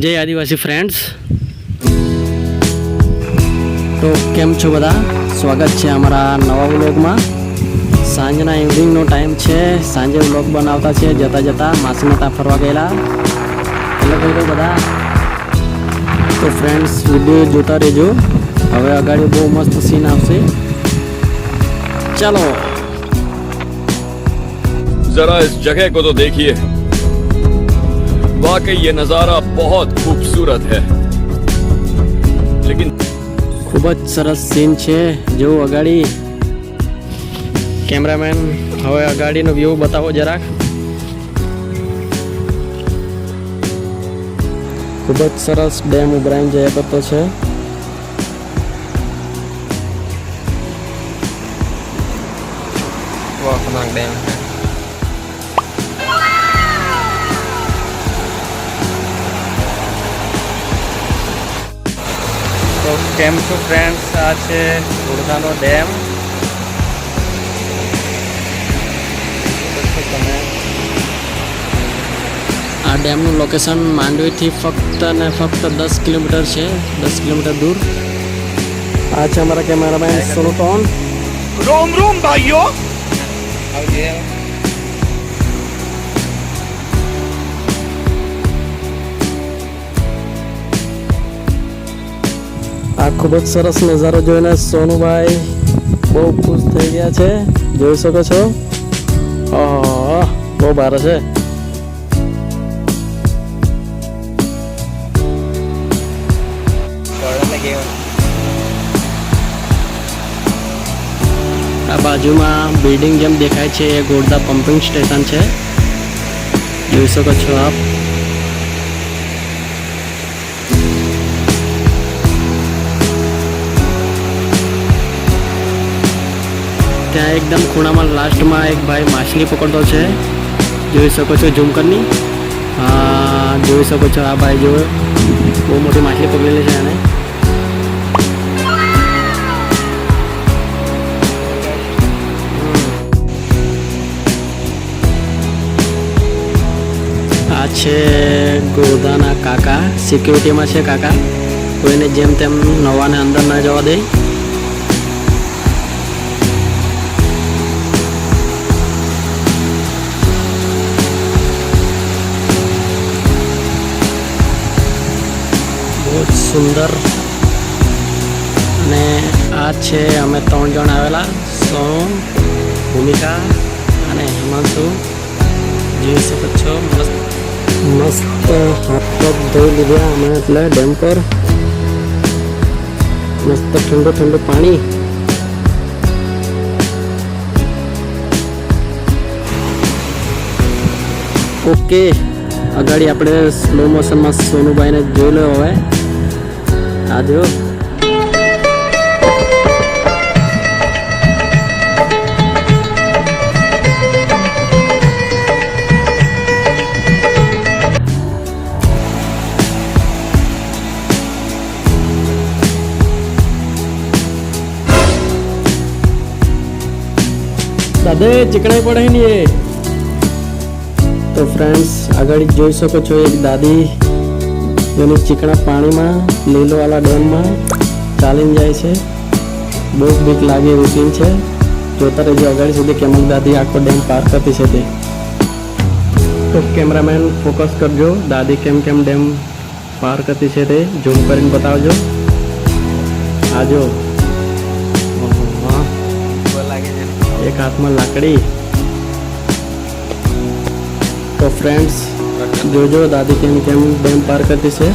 જય આદિવાસી ફ્રેન્ડ્સ તો કેમ છો બધા? સ્વાગત છે અમારા નવા વ્લોગમાં. સાંજના ઇવનિંગનો ટાઈમ છે. સાંજે વ્લોગ બનાવતા છે, જતાં જતાં માસીને ત્યાં ફરવા ગયેલા. એ લોકો બધા. તો ફ્રેન્ડ્સ વીડિયો જોતા રહેજો. હવે અગાડી બહુ મસ્ત સીન આવશે. ચાલો. જરા ઇસ જગ્યા કો તો દેખીએ. वाकई ये नजारा बहुत खूबसूरत है लेकिन ખૂબ જ સરસ સીન છે જેવું અગાડી કેમેરામેન હવે અગાડીનો વ્યૂ બતાવો જરાક ખૂબ જ સરસ ડેમ ઉભરાઈને જયા કરતો છે Waknang Dam টেম্পু ফ্রেন্ডস আছে গুরদানো ড্যাম આ ડેમનું લોકેશન માંડવીથી ફક્ત ને ફક્ત દસ કિલોમીટર છે દસ કિલોમીટર દૂર આ છે અમારા કેમેરામેન સોલોટોન રોમ રોમ ભાઈઓ આવજે આ ખૂબ જ સરસ નજારો જોઈને સોનુભાઈ બહુ ખુશ થઈ ગયા છે જોઈ શકો છો ઓહો બહુ ભારે છે Corona lagi આ બાજુમાં બિલ્ડિંગ જેમ દેખાય છે એ ગોરદા પમ્પિંગ સ્ટેશન છે જોઈ શકો છો આપ ત્યાં એકદમ ખૂણામાં લાસ્ટમાં એક ભાઈ માછલી પકડતો છે. જોઈ શકો છો ઝૂમ કરની. જોઈ શકો છો આ ભાઈ જો બહુ મોટી માછલી પકડેલી છે એને. આ છે ગોદાના કાકા. સિક્યુરિટીમાં છે કાકા. કોઈને જેમ તેમ નવાને અંદર ના જવા દે. સુંદર. અને આ છે અમે ત્રણ જણ આવેલા. સોમ ભૂમિકા અને હિમાંશુ. જોઈ શકો છો મસ્ત. મસ્ત હાથ પગ ધોઈ લીધા અમે એટલે ડેમ પર. મસ્ત ઠંડુ ઠંડુ પાણી. ઓકે અગાડી આપણે સ્લો મોશનમાં સોનુભાઈને જોઈ લો હવે. આ જો દાદે ચીકણાઈ પડે એ. તો ફ્રેન્ડ્સ આગળ જોઈ શકો છો એક દાદી. એની ચીકણા પાણીમાં, લીલોવાલા ડેમમાં ચાલીને જાય છે. બહુ બીક લાગે એવું સીન છે. જોતા રહેજો આગળ સુધી કેમ દાદી આખો ડેમ પાર કરતી છે તે. તો કેમેરામેન ફોકસ કરજો. દાદી કેમ કેમ ડેમ પાર કરતી છે તે ઝૂમ કરીને બતાવજો. આજો એક હાથમાં લાકડી. તો ફ્રેન્ડ્સ જોજો દાદી કેમ કેમ ડેમ પાર કરતી છે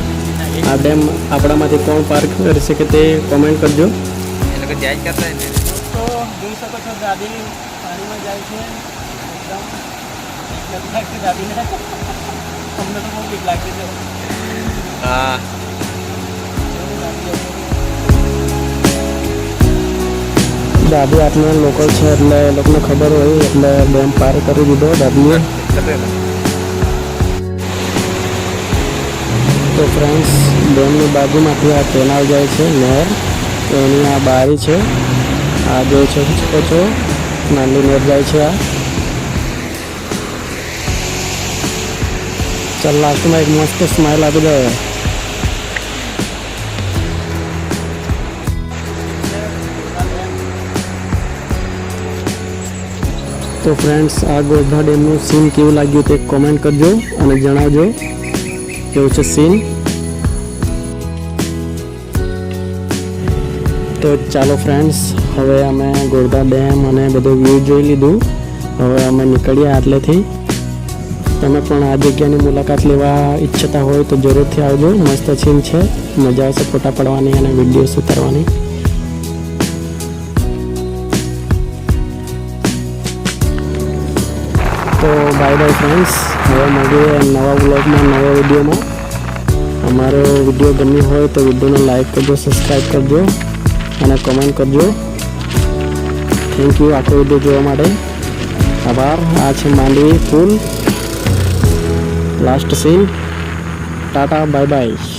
આ ડેમ આપણામાંથી કોણ પાર કરી શકે તે કોમેન્ટ કરજો. દાદી પાણીમાં જાય છે. લોકલ છે એટલે એ લોકોને ખબર હોય એટલે ડેમ પાર કરી દીધો દાદીએ. તો ફ્રેન્ડ્સ ડેમની બાજુમાંથી આ કેનાલ જાય છે, નહેર. તો એની આ બારી છે. આ જોઈ શકો છો? નાની નહેર જાય છે આ. ચાલ લાસ્ટમાં એક મસ્ત સ્માઇલ આપી દે. તો ફ્રેન્ડ્સ આ ગોધા ડેમનું સીન કેવું લાગ્યું તે કોમેન્ટ કરજો અને જણાવજો. કેવું છે સીન તો ચાલો ફ્રેન્ડ્સ હવે અમે ગોરધા ડેમ અને બધું વ્યૂ જોઈ લીધું. હવે અમે નીકળ્યા આટલેથી. તમે પણ આ જગ્યાની મુલાકાત લેવા ઈચ્છતા હોય તો જરૂરથી આવજો. મસ્ત સીન છે. મજા આવશે ફોટા પડવાની અને વિડીયોઝ ઉતારવાની તો બાય બાય ફ્રેન્ડ્સ હવે મળીએ નવા બ્લોગમાં નવા વિડીયોમાં. અમારો વીડિયો ગમ્યો હોય તો વિડીયોને લાઈક કરજો સબસ્ક્રાઈબ કરજો અને કમેન્ટ કરજો. થેન્ક યુ આખો વીડિયો જોવા માટે. આભાર. આ છે માંડવી પુલ. Last scene tata bye bye